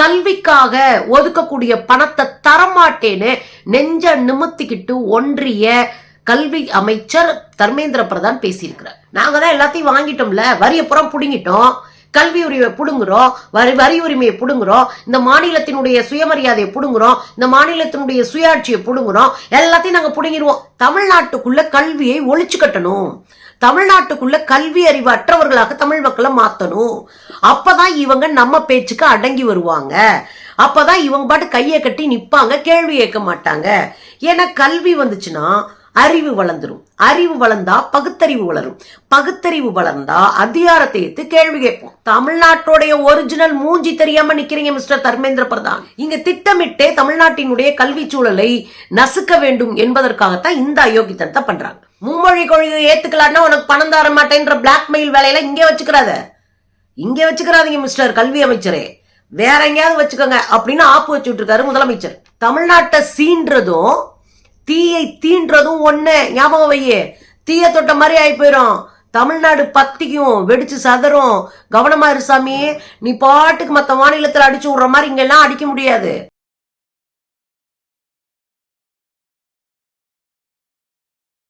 கல்விக்காக ஒதுக்கக்கூடிய பணத்தை தரமாட்டேன்னு நெஞ்ச நிமித்திக்கிட்டு ஒன்றிய கல்வி அமைச்சர் தர்மேந்திர பிரதான் பேசியிருக்கிறார். நாங்க தான் எல்லாத்தையும் வாங்கிட்டோம்ல வரிய புறம் புடுங்கிட்டோம் கல்வி உரிமை புடுங்குறோம் வரி வரி உரிமையை புடுங்குறோம் இந்த மாநிலத்தினுடைய சுயமரியாதையை புடுங்குறோம் இந்த மாநிலத்தினுடைய சுயாட்சியை புடுங்குறோம் எல்லாத்தையும் நாங்கள் புடுங்கிடுவோம். தமிழ்நாட்டுக்குள்ள கல்வியை ஒழிச்சு கட்டணும். தமிழ்நாட்டுக்குள்ள கல்வி அறிவு அற்றவர்களாக தமிழ் மக்களை மாத்தணும். அப்பதான் இவங்க நம்ம பேச்சுக்கு அடங்கி வருவாங்க. அப்பதான் இவங்க பாட்டு கையை கட்டி நிப்பாங்க கேள்வி கேட்க மாட்டாங்க. ஏன்னா கல்வி வந்துச்சுன்னா அறிவு வளர்ந்துரும். அறிவு வளர்ந்தா பகுத்தறிவு வளரும். பகுத்தறிவு வளர்ந்தா அதிகாரத்தை எடுத்து கேள்வி கேட்போம். தமிழ்நாட்டுடைய ஒரிஜினல் மூஞ்சி தெரியாம நிக்கிறீங்க மிஸ்டர் தர்மேந்திர பிரதான். இங்க திட்டமிட்டே தமிழ்நாட்டினுடைய கல்வி சூழலை நசுக்க வேண்டும் என்பதற்காகத்தான் இந்த அயோக்கியத்தனத்தை பண்றாங்க. மும்மொழி கொள்கையை ஏத்துக்கலான்னா உனக்கு பணம் தர மாட்டேன்ற பிளாக்மெயில் வேலையில இங்கே வச்சுக்கிறாத. இங்கே வச்சுக்கிறாதீங்க மிஸ்டர் கல்வி அமைச்சரே. வேற எங்கேயாவது வச்சுக்கோங்க அப்படின்னு ஆப்பு வச்சுட்டு இருக்காரு முதலமைச்சர். தமிழ்நாட்டை சீன்றதும் தீயை தீன்றதும் ஒண்ணு. ஞாபகம் வையே. தீய தொட்ட மாதிரி ஆகி போயிடும் தமிழ்நாடு பத்திக்கும் வெடிச்சு சதறும். கவனமா சாமி. நீ பாட்டுக்கு மற்ற மாநிலத்தில் அடிச்சு விடுற மாதிரி இங்கெல்லாம் அடிக்க முடியாது.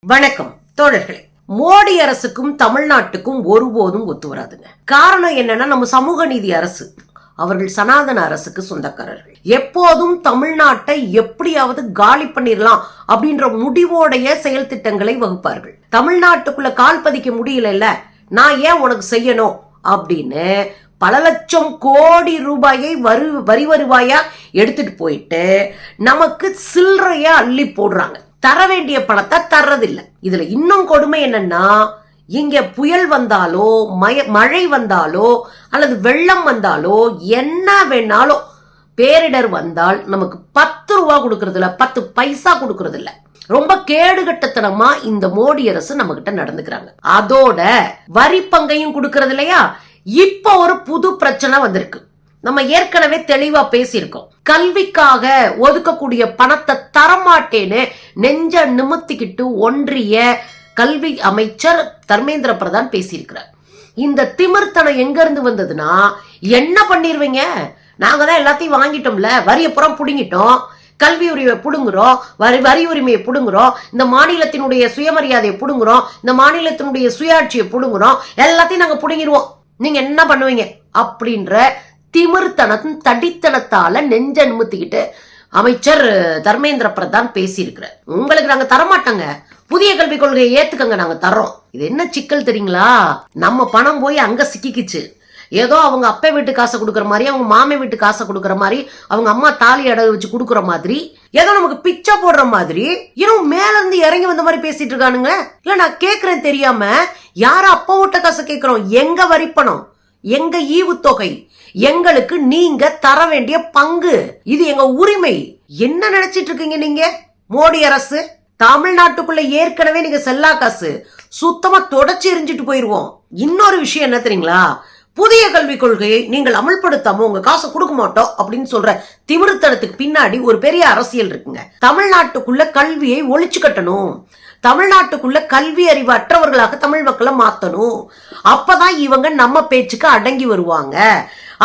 வணக்கம் தோழர்களே. மோடி அரசுக்கும் தமிழ்நாட்டுக்கும் ஒருபோதும் ஒத்து வராதுங்க. காரணம் என்னன்னா நம்ம சமூக நீதி அரசு. அவர்கள் சனாதன அரசுக்கு சொந்தக்காரர்கள். எப்போதும் தமிழ்நாட்டை எப்படியாவது காலி பண்ணிடலாம் அப்படின்ற முடிவோடைய செயல் திட்டங்களை வகுப்பார்கள். தமிழ்நாட்டுக்குள்ள கால் பதிக்க முடியலல்ல நான் ஏன் உனக்கு செய்யணும்? அப்படின்னு பல லட்சம் கோடி ரூபாயை வரி வரி வருவாயா எடுத்துட்டு போயிட்டு நமக்கு சில்லறையா அள்ளி போடுறாங்க. தர வேண்டிய பணத்தை தர்றதில்லை. இதுல இன்னும் கொடுமை என்னன்னா இங்க புயல் வந்தாலோ மய மழை வந்தாலோ அல்லது வெள்ளம் வந்தாலோ என்ன வேணாலும் பேரிடர் வந்தால் நமக்கு பத்து ரூபா கொடுக்கறதில்ல பத்து பைசா கொடுக்கறதில்ல. ரொம்ப கேடுகட்டத்தனமா இந்த மோடி அரசு நம்ம கிட்ட நடந்துக்கிறாங்க. அதோட வரி பங்கையும் கொடுக்கறது இல்லையா இப்ப ஒரு புது பிரச்சனை வந்திருக்கு. நம்ம ஏற்கனவே தெளிவா பேசியிருக்கோம். கல்விக்காக ஒதுக்கக்கூடிய பணத்தை தரமாட்டேன்னு நெஞ்ச நிமித்திக்கிட்டு ஒன்றிய கல்வி அமைச்சர் தர்மேந்திர பிரதான் பேசியிருக்கிறார். இந்த திமிர்த்தனம் எங்க இருந்து வந்ததுன்னா என்ன பண்ணிருவீங்க? நாங்க தான் எல்லாத்தையும் வாங்கிட்டோம்ல வரிய புறம் புடுங்கிட்டோம் கல்வி உரிமை புடுங்குறோம் வரி வரி உரிமையை புடுங்குறோம் இந்த மாநிலத்தினுடைய சுயமரியாதையை புடுங்குறோம் இந்த மாநிலத்தினுடைய சுயாட்சியை புடுங்குறோம் எல்லாத்தையும் நாங்க புடுங்கிடுவோம் நீங்க என்ன பண்ணுவீங்க? அப்படின்ற திமிர்த்தனத்தின் தடித்தனத்தால நெஞ்ச நிமித்திக்கிட்டு அமைச்சர் தர்மேந்திர பிரதான் பேசியிருக்கிறார். உங்களுக்கு நாங்க தரமாட்டோங்க. புதிய கல்விக் கொள்கையை ஏத்துக்கங்க நாங்க தர்றோம். இது என்ன சிக்கல் தெரியுங்களா? நம்ம பணம் போய் அங்க சிக்கிக்கிச்சு. ஏதோ அவங்க அப்பா வீட்டு காசை கொடுக்குற மாதிரி அவங்க மாமே வீட்டு காசை கொடுக்குற மாதிரி அவங்க அம்மா தாலி அடகு வச்சு கொடுக்குற மாதிரி ஏதோ நமக்கு பிச்சை போடுற மாதிரி இன்னும் மேல இருந்து இறங்கி வந்த மாதிரி பேசிட்டு இருக்கானுங்க இல்ல நான் கேக்குறேன் தெரியாம யார அப்பா வீட்ட காசை கேக்குறோம் எங்க வரி பணம் ஈவு தொகை எங்களுக்கு நீங்க தர வேண்டிய பங்கு. இது எங்க உரிமை. என்ன நினைச்சிட்டு இருக்கீங்க நீங்க? மோடி அரசு தமிழ்நாட்டுக்குள்ள ஏற்கனவே நீங்க செல்லா காசு சுத்தமா தொடச்சி எரிஞ்சிட்டு போயிருவோம். இன்னொரு விஷயம் என்ன தெரியுங்களா? புதிய கல்விக் கொள்கையை நீங்கள் அமல்படுத்தாம உங்க காசை கொடுக்க மாட்டோம் அப்படின்னு சொல்ற திமிருத்தனத்துக்கு பின்னாடி ஒரு பெரிய அரசியல் இருக்குங்க. தமிழ்நாட்டுக்குள்ள கல்வியை ஒழிச்சு கட்டணும். தமிழ்நாட்டுக்குள்ள கல்வி அறிவு அற்றவர்களாக தமிழ் மக்களை மாற்றணும் அப்பதான் இவங்க நம்ம பேச்சுக்கு அடங்கி வருவாங்க.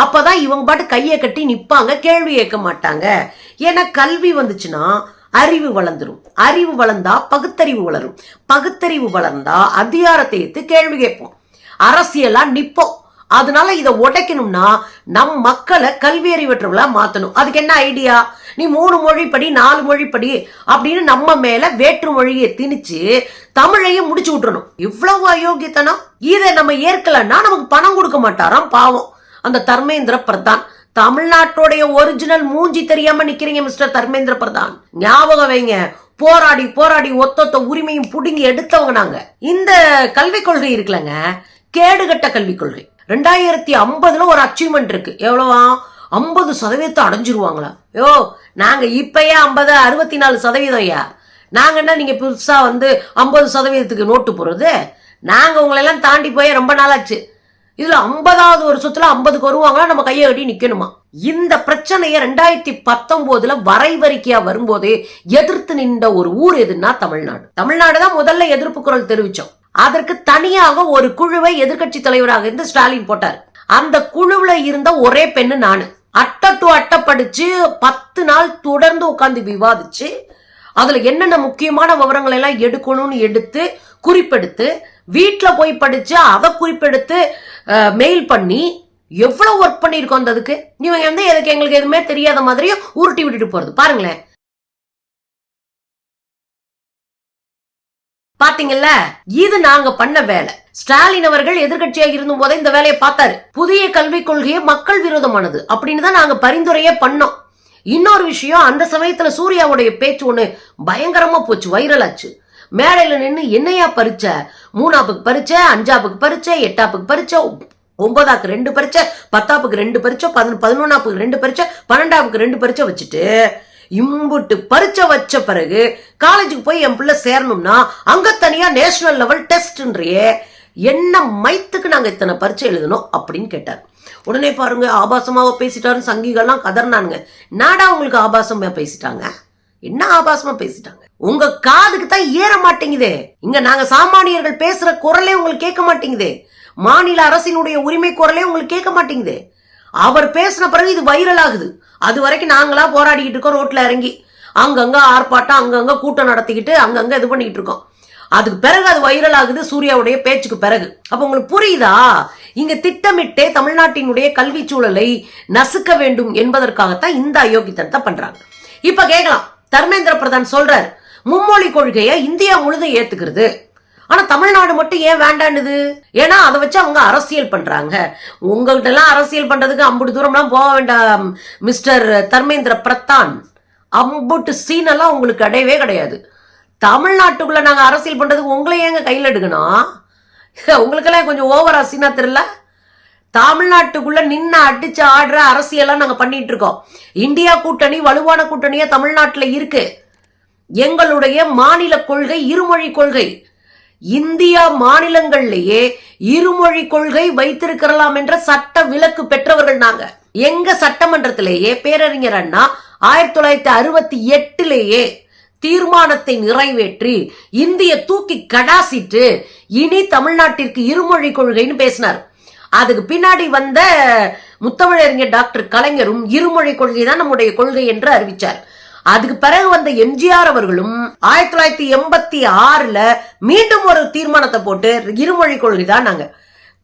அப்பதான் இவங்க பாட்டு கையை கட்டி நிற்பாங்க கேள்வி கேட்க மாட்டாங்க. ஏன்னா கல்வி வந்துச்சுன்னா அறிவு வளர்ந்துரும். அறிவு வளர்ந்தா பகுத்தறிவு வளரும். பகுத்தறிவு வளர்ந்தா அதிகாரத்தை எடுத்து கேள்வி கேட்போம். அரசியலா நிற்போம் அதனால இதை உடைக்கணும்னா நம் மக்களை கல்வி அறிவற்றவர்களா மாத்தணும். அதுக்கு என்ன ஐடியா நீ மூணு மொழி படி நாலு மொழி படி அப்படின்னு நம்ம மேல வேற்று மொழியை திணிச்சு தமிழையும் முடிச்சு விட்டுறணும். இவ்வளவு அயோக்கியத்தனம். இதை நம்ம ஏற்கலன்னா நமக்கு பணம் கொடுக்க மாட்டாராம் பாவம். அந்த தர்மேந்திர பிரதான். தமிழ்நாட்டுடைய ஒரிஜினல் மூஞ்சி தெரியாம நிக்கிறீங்க மிஸ்டர் தர்மேந்திர பிரதான். ஞாபகம் வைங்க. போராடி போராடி ஒத்தொத்த உரிமையும் புடுங்கி எடுத்தவங்க நாங்க. இந்த கல்விக் கொள்கை இருக்குல்லங்க. கேடுகட்ட கல்விக் கொள்கை. ரெண்டாயிரத்தி ஐம்பதுல ஒரு அச்சீவ்மெண்ட் இருக்கு. எவ்வளவா? ஐம்பது சதவீதத்தை அடைஞ்சிருவாங்களா? யோ நாங்கள் இப்பயே ஐம்பது அறுபத்தி நாலு சதவீதம் ஐயா. நாங்கள் என்ன நீங்கள் புதுசாக வந்து ஐம்பது சதவீதத்துக்கு நோட்டு போடுறது? நாங்கள் உங்களை எல்லாம் தாண்டி போய் ரொம்ப நாளாச்சு. இதில் ஐம்பதாவது வருஷத்தில் ஐம்பதுக்கு வருவாங்களா? நம்ம கையை கட்டி நிற்கணுமா இந்த பிரச்சனையை ரெண்டாயிரத்தி பத்தொம்போதுல வரைவறிக்கையா வரும்போதே எதிர்த்து நின்ற ஒரு ஊர் எதுன்னா தமிழ்நாடு. தமிழ்நாடு தான் முதல்ல எதிர்ப்பு குரல் தெரிவிச்சோம். அதற்கு தனியாக ஒரு குழுவை எதிர்க்கட்சி தலைவராக இருந்து ஸ்டாலின் போட்டார். அந்த குழுவில் இருந்த ஒரே பெண்ணு நானு. அட்ட டு அட்டை படிச்சு பத்து நாள் தொடர்ந்து உட்காந்து விவாதிச்சு அதுல என்னென்ன முக்கியமான விவரங்கள் எல்லாம் எடுக்கணும்னு எடுத்து குறிப்பெடுத்து வீட்டில் போய் படிச்சு அதை குறிப்பெடுத்து மெயில் பண்ணி எவ்வளவு ஒர்க் பண்ணியிருக்கோம் அந்த அதுக்கு இவங்க வந்து எதுக்கு எங்களுக்கு எதுவுமே தெரியாத மாதிரியும் உருட்டி விட்டுட்டு போறது. பாருங்களேன். பாத்தீங்கல்ல? இது நாங்க பண்ண வேலை. ஸ்டாலின் அவர்கள் எதிர்கட்சியாக இருந்தும் போதே இந்த வேலையை பார்த்தாரு. புதிய கல்விக் கொள்கையை மக்கள் விரோதமானது அப்படின்னு தான் நாங்க பரிந்துரையே பண்ணோம். இன்னொரு விஷயம் அந்த சமயத்துல சூர்யாவுடைய பேச்சு ஒண்ணு பயங்கரமா போச்சு வைரல் ஆச்சு. மேடையில நின்று என்னையா பறிச்ச? மூணாப்புக்கு பறிச்ச அஞ்சாப்புக்கு பறிச்ச எட்டாப்புக்கு பறிச்ச ஒன்பதாக்கு ரெண்டு பரிச்சை பத்தாப்புக்கு ரெண்டு பரிச்சை பதினொன்னாப்புக்கு ரெண்டு பரிச்சை பன்னெண்டாப்புக்கு ரெண்டு பரிச்சை வச்சுட்டு இம்புட்டு பரிச்சை வச்ச பிறகு காலேஜுக்கு போய் என் பிள்ளை சேரணும்னா அங்க தனியா நேஷனல் லெவல் டெஸ்ட்ன்றியே என்ன மைத்துக்கு நாங்க இத்தனை பரிச்சை எழுதணும் அப்படின்னு கேட்டார். உடனே பாருங்க ஆபாசமாக பேசிட்டாரு சங்கிகள்லாம் கதர்னானுங்க. நாடா உங்களுக்கு ஆபாசமா பேசிட்டாங்க? என்ன ஆபாசமா பேசிட்டாங்க? உங்க காதுக்கு தான் ஏற மாட்டேங்குதே. இங்க நாங்க சாமானியர்கள் பேசுற குரலே உங்களுக்கு கேட்க மாட்டேங்குதே. மாநில அரசினுடைய உரிமை குரலே உங்களுக்கு கேட்க மாட்டேங்குதே. அவர் பேசின பிறகு இது வைரல் ஆகுது. அது வரைக்கும் நாங்களா போராடிக்கிட்டு இருக்கோம் ரோட்ல இறங்கி. அங்கங்க ஆர்ப்பாட்டம் அங்கங்க கூட்டம் நடத்திக்கிட்டு அங்கங்க இது பண்ணிக்கிட்டு இருக்கோம். அதுக்கு பிறகு அது வைரல் ஆகுது சூர்யாவுடைய பேச்சுக்கு பிறகு. அப்ப உங்களுக்கு புரியுதா? இங்க திட்டமிட்டே தமிழ்நாட்டினுடைய கல்வி சூழலை நசுக்க வேண்டும் என்பதற்காகத்தான் இந்த அயோக்கியத்தனத்தை பண்றாங்க. இப்ப கேட்கலாம். தர்மேந்திர பிரதான் சொல்றாரு மும்மொழி கொள்கையை இந்தியா முழுதும் ஏத்துக்கிறது. ஆனா தமிழ்நாடு மட்டும் ஏன் வேண்டாண்டுது ஏன்னா அதை வச்சு அவங்க அரசியல் பண்றாங்க. உங்ககிட்ட எல்லாம் அரசியல் பண்றதுக்கு அம்புட்டு தூரம்லாம் போக வேண்டாம் மிஸ்டர் தர்மேந்திர பிரதான். அம்புட்டு சீன் எல்லாம் உங்களுக்கு கிடையவே கிடையாது. தமிழ்நாட்டுக்குள்ள நாங்க அரசியல் பண்றதுக்கு உங்களை ஏங்க கையில் எடுக்கணும்? உங்களுக்கெல்லாம் கொஞ்சம் ஓவரா சீனா தெரியல? தமிழ்நாட்டுக்குள்ள நின்று அடிச்சு ஆடுற அரசியலாம் நாங்க பண்ணிட்டு இருக்கோம். இந்தியா கூட்டணி வலுவான கூட்டணியா தமிழ்நாட்டில் இருக்கு. எங்களுடைய மாநில கொள்கை இருமொழி கொள்கை. இந்தியா மாநிலங்கள்லயே இருமொழி கொள்கை வைத்திருக்கலாம் என்ற சட்ட விலக்கு பெற்றவர்கள் நாங்க. எங்க சட்டமன்றத்திலேயே பேரறிஞர் அண்ணா ஆயிரத்தி தொள்ளாயிரத்தி அறுபத்தி எட்டுலேயே தீர்மானத்தை நிறைவேற்றி இந்திய தூக்கி கடாசிட்டு இனி தமிழ்நாட்டிற்கு இருமொழி கொள்கைன்னு பேசினார். அதுக்கு பின்னாடி வந்த முத்தமிழறிஞர் டாக்டர் கலைஞரும் இருமொழி கொள்கை தான் நம்முடைய கொள்கை என்று அறிவிச்சார். அதுக்கு பிறகு வந்த எம்ஜிஆர் அவர்களும் ஆயிரத்தி தொள்ளாயிரத்தி எண்பத்தி ஆறுல மீண்டும் ஒரு தீர்மானத்தை போட்டு இருமொழி கொள்கை தான் நாங்க.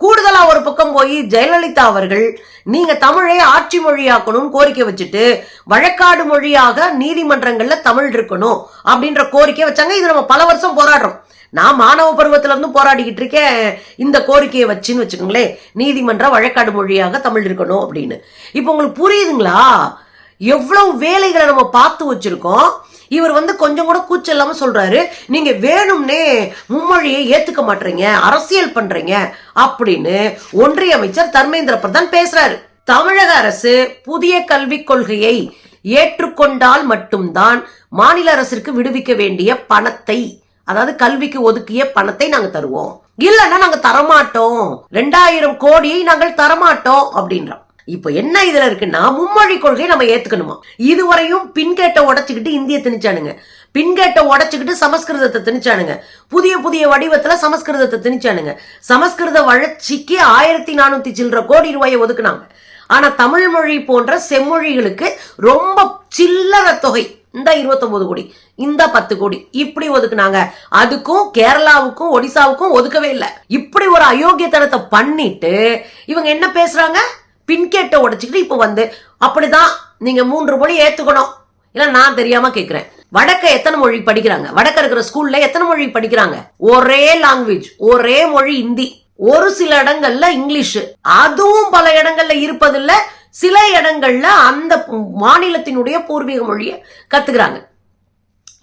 கூடுதலா ஒரு பக்கம் போய் ஜெயலலிதா அவர்கள் நீங்க தமிழை ஆட்சி மொழியாக்கணும் கோரிக்கை வச்சுட்டு வழக்காடு மொழியாக நீதிமன்றங்கள்ல தமிழ் இருக்கணும் அப்படின்ற கோரிக்கை வச்சாங்க. இது நம்ம பல வருஷம் போராடுறோம். நான் மாணவ பருவத்துல இருந்து போராடிக்கிட்டு இருக்கேன். இந்த கோரிக்கையை வச்சுன்னு வச்சுக்கோங்களேன். நீதிமன்ற வழக்காடு மொழியாக தமிழ் இருக்கணும் அப்படின்னு. இப்போ உங்களுக்கு புரியுதுங்களா? எவ்வளவு வேலைகளை நம்ம பார்த்து வச்சிருக்கோம் இவர் வந்து கொஞ்சம் கூட கூச்சல் இல்லாமல் சொல்றாரு நீங்க வேணும்னே மும்மொழியை ஏத்துக்க மாட்டீங்க அரசியல் பண்றீங்க அப்படின்னு ஒன்றிய அமைச்சர் தர்மேந்திர பிரதான் பேசுறாரு. தமிழக அரசு புதிய கல்விக் கொள்கையை ஏற்றுக்கொண்டால் மட்டும்தான் மாநில அரசிற்கு விடுவிக்க வேண்டிய பணத்தை அதாவது கல்விக்கு ஒதுக்கிய பணத்தை நாங்க தருவோம். இல்லைன்னா நாங்க தரமாட்டோம். ரெண்டாயிரம் கோடியை நாங்கள் தரமாட்டோம் அப்படின்றோம் இப்போ என்ன இதுல இருக்குன்னா மும்மொழி கொள்கை நம்ம ஏத்துக்கணுமா? இதுவரையும் பின்கேட்டை உடைச்சுக்கிட்டு இந்திய திணிச்சானுங்க. பின்கேட்டை உடைச்சுக்கிட்டு சமஸ்கிருதத்தை திணிச்சானுங்க. புதிய புதிய வடிவத்துல சமஸ்கிருதத்தை திணிச்சானுங்க. சமஸ்கிருத வளர்ச்சிக்கு ஆயிரத்தி நானூத்தி சில்லற கோடி ரூபாயை ஒதுக்குனாங்க. ஆனா தமிழ் மொழி போன்ற செம்மொழிகளுக்கு ரொம்ப சில்லற தொகை. இந்த இருபத்தொன்பது கோடி இந்த பத்து கோடி இப்படி ஒதுக்குனாங்க. அதுக்கும் கேரளாவுக்கும் ஒடிசாவுக்கும் ஒதுக்கவே இல்லை. இப்படி ஒரு அயோக்கியத்தனத்தை பண்ணிட்டு இவங்க என்ன பேசுறாங்க? பின்கேட்டை உடைச்சிக்கிட்டு இப்போ வந்து அப்படிதான் நீங்க மூன்று மொழி ஏத்துக்கணும். இல்ல நான் தெரியாம கேட்குறேன் வடக்க எத்தனை மொழி படிக்கிறாங்க? வடக்க இருக்கிற ஸ்கூல்ல எத்தனை மொழி படிக்கிறாங்க? ஒரே லாங்குவேஜ் ஒரே மொழி இந்தி ஒரு சில இடங்கள்ல இங்கிலீஷ். அதுவும் பல இடங்கள்ல இருப்பதில்ல சில இடங்கள்ல அந்த மாநிலத்தினுடைய பூர்வீக மொழியை கத்துக்கிறாங்க.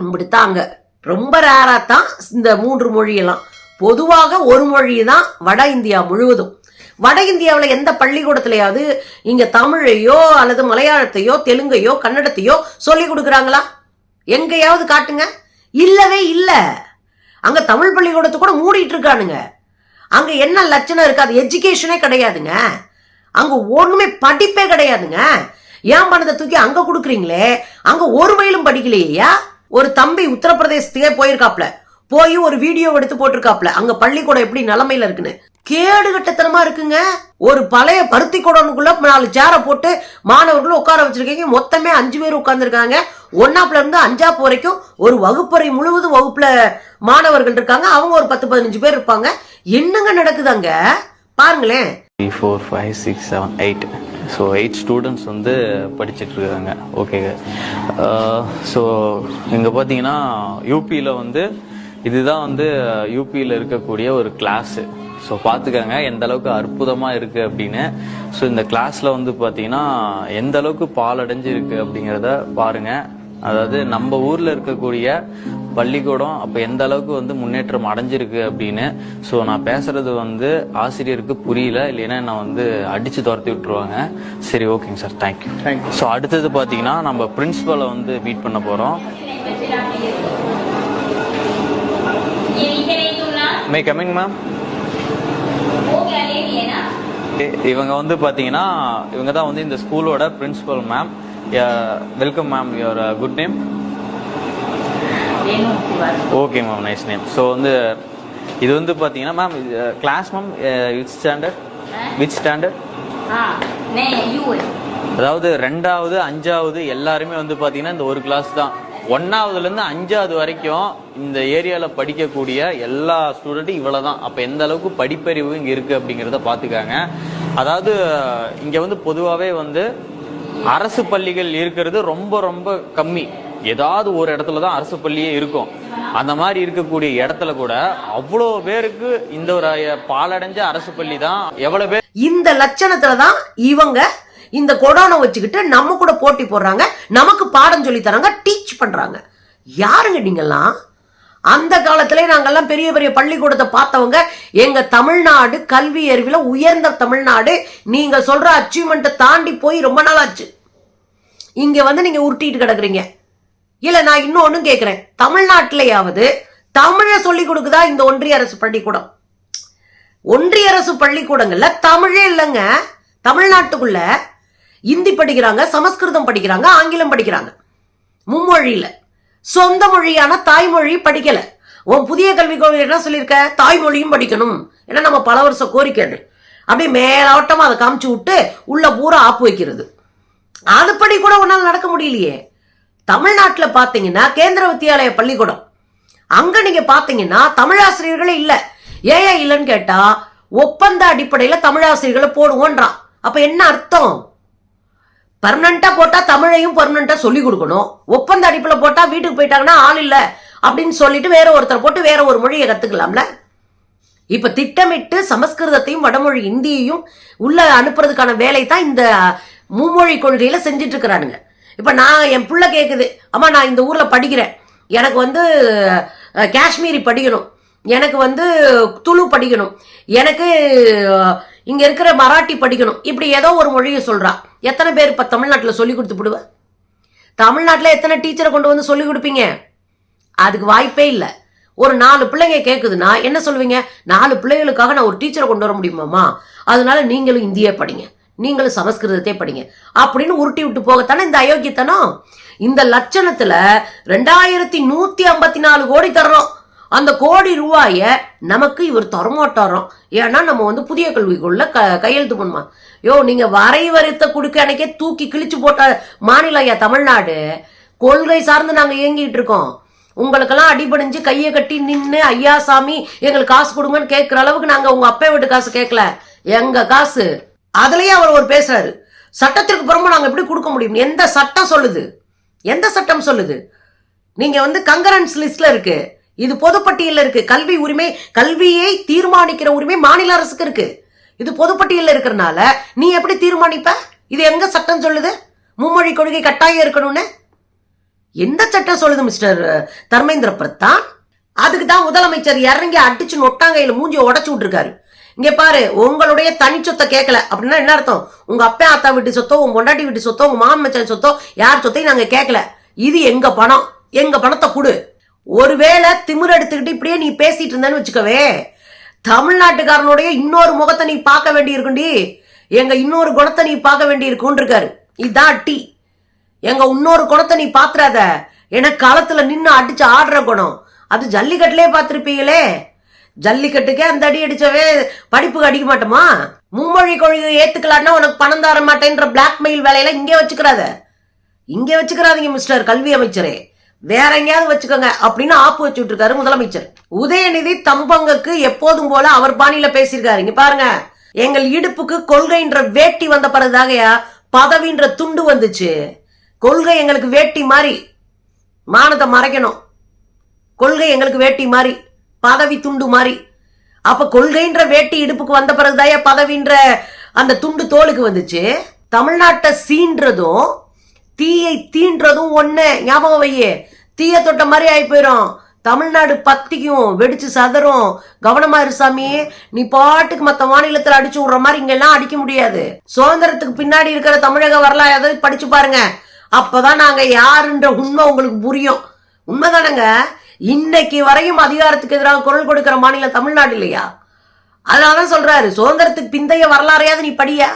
இப்படித்தான் அங்க ரொம்ப ரேரா தான் இந்த மூன்று மொழியெல்லாம். பொதுவாக ஒரு மொழி தான் வட இந்தியா முழுவதும். வட இந்தியாவில் எந்த பள்ளிக்கூடத்திலையாவது இங்க தமிழையோ அல்லது மலையாளத்தையோ தெலுங்கையோ கன்னடத்தையோ சொல்லி கொடுக்குறாங்களா? எங்கேயாவது காட்டுங்க. இல்லவே இல்லை. அங்க தமிழ் பள்ளிக்கூடத்தை கூட மூடிட்டு இருக்கானுங்க. அங்க என்ன லட்சணம் இருக்காது எஜுகேஷனே கிடையாதுங்க. அங்க ஒண்ணுமே படிப்பே கிடையாதுங்க. ஏன் பணத்தை தூக்கி அங்க கொடுக்குறீங்களே? அங்க ஒரு வயலும் படிக்கலையா? ஒரு தம்பி உத்தரப்பிரதேசத்துக்கே போயிருக்காப்ல. போய் ஒரு வீடியோ எடுத்து போட்டிருக்காப்ல. அங்க பள்ளிக்கூடம் எப்படி நிலமையில இருக்குன்னு. கேடு கட்டத்தனமா இருக்குங்க. ஒரு பழைய பருத்தி குடனுக்குள்ள நாலு சேரை போட்டு மாணவர்கள் உட்கார வச்சிருக்கீங்க. மொத்தமே அஞ்சு பேர் உட்கார்ந்துருக்காங்க. ஒன்னாப்புல இருந்து அஞ்சாப்பு வரைக்கும் ஒரு வகுப்பறை முழுவதும் வகுப்புல மாணவர்கள் இருக்காங்க. அவங்க ஒரு பத்து பதினஞ்சு பேர் இருப்பாங்க. என்னங்க நடக்குதாங்க? பாருங்களேன். Three four five six seven eight so eight students வந்து படிச்சுட்டு இருக்காங்க. ஓகே ஸோ uh, இங்கே பார்த்தீங்கன்னா யூபியில் வந்து இதுதான் வந்து uh, யூபியில் இருக்கக்கூடிய ஒரு கிளாஸு ஸோ பார்த்துக்கோங்க எந்த அளவுக்கு அற்புதமாக இருக்குது அப்படின்னு. ஸோ இந்த கிளாஸில் வந்து பார்த்தீங்கன்னா எந்த அளவுக்கு பால் அடைஞ்சு இருக்குது அப்படிங்கிறத பாருங்கள் அதாவது நம்ம ஊரில் இருக்கக்கூடிய பள்ளிக்கூடம் அப்போ எந்த அளவுக்கு வந்து முன்னேற்றம் அடைஞ்சிருக்கு அப்படின்னு. ஸோ நான் பேசுறது வந்து ஆசிரியருக்கு புரியல இல்லைன்னா நான் வந்து அடிச்சு துரத்தி விட்டுருவாங்க. சரி ஓகேங்க சார் தேங்க்யூ தேங்க்யூ ஸோ அடுத்தது பார்த்தீங்கன்னா நம்ம பிரின்ஸிபலை வந்து மீட் பண்ண போகிறோம் மே கமிங் மேம் இவங்க வந்து பார்த்தீங்கன்னா இவங்க தான் வந்து இந்த ஸ்கூலோட principal ma'am welcome ma'am your good name okay ma'am nice name so வந்து இது வந்து பார்த்தீங்கன்னா ma'am class ma'am which standard which standard அதாவது ரெண்டாவது அஞ்சாவது எல்லாருமே வந்து பார்த்தீங்கன்னா இந்த ஒரு கிளாஸ் தான். ஒன்னாவதுலேருந்து அஞ்சாவது வரைக்கும் இந்த ஏரியாவில் படிக்கக்கூடிய எல்லா ஸ்டூடெண்ட்டும் இவ்வளோ தான் அப்போ எந்த அளவுக்கு படிப்பறிவு இங்கே இருக்குது அப்படிங்கிறத பார்த்துக்காங்க அதாவது இங்கே வந்து பொதுவாகவே வந்து அரசு பள்ளிகள் இருக்கிறது ரொம்ப ரொம்ப கம்மி. ஏதாவது ஒரு இடத்துல தான் அரசு பள்ளியே இருக்கும். அந்த மாதிரி இருக்கக்கூடிய இடத்துல கூட அவ்வளோ பேருக்கு இந்த ஒரு பாலடைஞ்ச அரசு பள்ளி தான் எவ்வளோ பேர் இந்த லட்சணத்துல தான் இவங்க இந்த கொடோனை வச்சுக்கிட்டு நம்ம கூட போட்டி போடுறாங்க நமக்கு பாடம் சொல்லி தராங்க டீச் பண்றாங்க. யாருங்க நீங்கெல்லாம்? அந்த காலத்திலே நாங்கெல்லாம் பெரிய பெரிய பள்ளிக்கூடத்தை பார்த்தவங்க எங்க தமிழ்நாடு கல்வி அறிவில் உயர்ந்த தமிழ்நாடு நீங்க சொல்ற அச்சீவ்மெண்ட்டை தாண்டி போய் ரொம்ப நாள் ஆச்சு. இங்க வந்து நீங்க உருட்டிட்டு கிடக்குறீங்க. இல்லை நான் இன்னொன்னு கேட்குறேன் தமிழ்நாட்டிலேயாவது தமிழை சொல்லி கொடுக்குதா இந்த ஒன்றிய அரசு பள்ளிக்கூடம்? ஒன்றிய அரசு பள்ளிக்கூடங்கள்ல தமிழே இல்லைங்க. தமிழ்நாட்டுக்குள்ள இந்தி படிக்கிறாங்க சமஸ்கிருதம் படிக்கிறாங்க ஆங்கிலம் படிக்கிறாங்க. மும்மொழியில. சொந்த மொழியான தாய்மொழி படிக்கல. உன் புதிய கல்விக் கொள்கை என்ன சொல்லியிருக்க? தாய்மொழியும் படிக்கணும். ஏன்னா நம்ம பல வருஷம் கோரிக்கை அது. அப்படியே மேலோட்டமா அதை காமிச்சு விட்டு உள்ள பூரா ஆப்பு வைக்கிறது. அதுபடி கூட உன்னால் நடக்க முடியலையே. தமிழ்நாட்டில் பார்த்தீங்கன்னா கேந்திர வித்தியாலய பள்ளிக்கூடம். அங்கே நீங்கள் பார்த்தீங்கன்னா தமிழாசிரியர்களே இல்லை. ஏன் இல்லைன்னு கேட்டால் ஒப்பந்த அடிப்படையில் தமிழாசிரியர்களை போடுவோன்றான். அப்போ என்ன அர்த்தம்? பர்மனண்டா போட்டா தமிழையும் பர்மனண்டா சொல்லி கொடுக்கணும். ஒப்பந்த அடிப்பில் போட்டா வீட்டுக்கு போயிட்டாங்கன்னா ஆள் இல்லை அப்படின்னு சொல்லிட்டு வேற ஒருத்தர் போட்டு வேற ஒரு மொழியை கத்துக்கலாம்ல? இப்ப திட்டமிட்டு சமஸ்கிருதத்தையும் வடமொழி இந்தியையும் உள்ள அனுப்புறதுக்கான வேலை தான் இந்த மும்மொழி கொள்கையில செஞ்சுட்டு இருக்கிறானுங்க. இப்ப நான் என் பிள்ளை கேக்குது அம்மா நான் இந்த ஊர்ல படிக்கிறேன். எனக்கு வந்து காஷ்மீரி படிக்கணும். எனக்கு வந்து துளு படிக்கணும். எனக்கு இங்க இருக்கிற மராட்டி படிக்கணும். இப்படி ஏதோ ஒரு மொழியை சொல்றா. எத்தனை பேர் இப்ப தமிழ்நாட்டில் சொல்லி கொடுத்து விடுவ? தமிழ்நாட்டில் எத்தனை டீச்சரை கொண்டு வந்து சொல்லி கொடுப்பீங்க? அதுக்கு வாய்ப்பே இல்லை. ஒரு நாலு பிள்ளைங்க கேட்குதுன்னா என்ன சொல்லுவீங்க? நாலு பிள்ளைகளுக்காக நான் ஒரு டீச்சரை கொண்டு வர முடியுமாம்மா? அதனால நீங்களும் இந்தியே படிங்க. நீங்களும் சமஸ்கிருதத்தை படிங்க. அப்படின்னு உருட்டி விட்டு போகத்தானே இந்த அயோக்கியத்தனம்? இந்த லட்சணத்துல ரெண்டாயிரத்தி நூத்தி ஐம்பத்தி நாலு கோடி தர்றோம். அந்த கோடி ரூபாய நமக்கு இவர் தரமாட்டாராம். ஏன்னா நம்ம வந்து புதிய கல்விக்குள்ள க கையெழுத்து பண்ணுமா யோ நீங்க வரை வரித்த கொடுக்க அன்னைக்கே தூக்கி கிழிச்சு போட்ட மாநிலம் ஐயா தமிழ்நாடு கொள்கை சார்ந்து நாங்க இயங்கிட்டு இருக்கோம். உங்களுக்கெல்லாம் அடிபடிஞ்சு கையை கட்டி நின்று ஐயா சாமி எங்களுக்கு காசு கொடுங்கன்னு கேட்குற அளவுக்கு நாங்கள் உங்கள் அப்பா வீட்டு காசு கேட்கல எங்கள் காசு? அதுலேயே அவர் ஒரு பேசுறாரு. சட்டத்திற்கு புறம்பா நாங்கள் எப்படி கொடுக்க முடியும்? எந்த சட்டம் சொல்லுது? எந்த சட்டம் சொல்லுது? நீங்கள் வந்து கங்கரன்ஸ் லிஸ்ட்டில் இருக்குது இது பொதுப்பட்டியலில் இருக்கு. கல்வி உரிமை கல்வியை தீர்மானிக்கிற உரிமை மாநில அரசுக்கு இருக்கு. இது பொதுப்பட்டியலில் இருக்கிறனால நீ எப்படி தீர்மானிப்ப? இது எங்க சட்டம் சொல்லுது? மும்மொழி கொள்கை கட்டாயம் இருக்கணும்னு? எந்த சட்டம் சொல்லுது மிஸ்டர் தர்மேந்திர பிரதான்? அதுக்கு தான் முதலமைச்சர் இறங்கி அடிச்சு நொட்டாங்கையில் மூஞ்சி உடச்சு விட்டுருக்காரு. இங்க பாரு உங்களுடைய தனி சொத்தை கேட்கல அப்படின்னா என்ன அர்த்தம்? உங்க அப்பா அத்தா வீட்டு சொத்தோ உங்க பொண்டாட்டி வீட்டு சொத்தோ உங்க மாமன் சொத்தோ யார் சொத்தையும் நாங்க கேட்கல இது எங்க பணம்? எங்க பணத்தை கொடு. ஒருவேளை திமிர் எடுத்துக்கிட்டு இப்படியே நீ பேசிட்டு இருந்தேன்னு வச்சுக்கவே தமிழ்நாட்டுக்காரனுடைய இன்னொரு முகத்தை நீ பார்க்க வேண்டியிருக்குண்டி. எங்க இன்னொரு குணத்தை நீ பார்க்க வேண்டி இருக்காரு இதுதான் டீ. எங்க இன்னொரு குணத்தை நீ பாத்துறாத. ஏன்னா களத்துல நின்று அடிச்சு ஆடுற குணம். அது ஜல்லிக்கட்டுலேயே பார்த்துருப்பீங்களே ஜல்லிக்கட்டுக்கே அந்த அடி அடிச்சவே படிப்புக்கு அடிக்க மாட்டோமா? மும்மொழி கொள்கை ஏத்துக்கலான்னா உனக்கு பணம் தர மாட்டேன்ற பிளாக்மெயில் வேலையில இங்கே வச்சுக்கிறாத. இங்கே வச்சுக்கிறாதீங்க மிஸ்டர் கல்வி அமைச்சரே. வேற எங்கேயாவது வச்சுக்கோங்க அப்படின்னு ஆப்பு வச்சு இருக்காரு முதலமைச்சர். உதயநிதி தம்பங்குக்கு எப்போதும் போல அவர் பாணியில பேசியிருக்காரு. இங்க பாருங்க. எங்கள் இடுப்புக்கு கொள்கைன்ற வேட்டி வந்த பிறகுதாகயா பதவின்ற துண்டு வந்துச்சு. கொள்கை எங்களுக்கு வேட்டி மாதிரி மானத்தை மறைக்கணும். கொள்கை எங்களுக்கு வேட்டி மாதிரி பதவி துண்டு மாதிரி அப்ப கொள்கைன்ற வேட்டி இடுப்புக்கு வந்த பிறகுதாயா பதவின்ற அந்த துண்டு தோலுக்கு வந்துச்சு. தமிழ்நாட்டை சீன்றதும் தீயை தீன்றதும் ஒண்ணு. ஞாபகம் வையே. தீய தொட்ட மாதிரி ஆகி போயிடும் தமிழ்நாடு பத்திக்கும் வெடிச்சு சதறும். கவனமா இருசாமி நீ பாட்டுக்கு மத்த மாநிலத்துல அடிச்சு விடுற மாதிரி இங்கெல்லாம் அடிக்க முடியாது. சுதந்திரத்துக்கு பின்னாடி இருக்கிற தமிழக வரலாறு ஏதாவது படிச்சு பாருங்க. அப்பதான் நாங்க யாருன்ற உண்மை உங்களுக்கு புரியும். உண்மைதானங்க? இன்னைக்கு வரையும் அதிகாரத்துக்கு எதிராக குரல் கொடுக்கிற மாநிலம் தமிழ்நாடு இல்லையா? அதனாலதான் சொல்றாரு சுதந்திரத்துக்கு பிந்தைய வரலாறையாவது நீ படியா?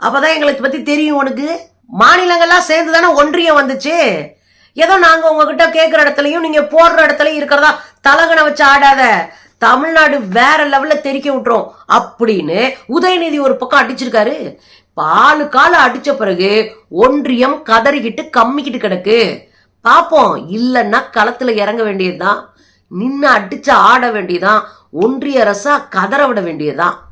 அப்பதான் எங்களுக்கு பத்தி தெரியும் உனக்கு. மாநிலங்கள்லாம் சேர்ந்து தானே ஒன்றியம் வந்துச்சு? ஏதோ நாங்க உங்ககிட்ட கேட்குற இடத்துலையும் நீங்க போடுற இடத்துலையும் இருக்கிறதா தலகனை வச்சு ஆடாத. தமிழ்நாடு வேற லெவல்ல தெரிக்க விட்டுரும். அப்படின்னு உதயநிதி ஒரு பக்கம் அடிச்சிருக்காரு. பாலு கால அடிச்ச பிறகு ஒன்றியம் கதறிக்கிட்டு கம்மிக்கிட்டு கிடக்கு. பாப்போம் இல்லைன்னா களத்துல இறங்க வேண்டியதுதான். நின்று அடிச்சு ஆட வேண்டியதான் ஒன்றிய அரசா கதற விட வேண்டியதுதான்.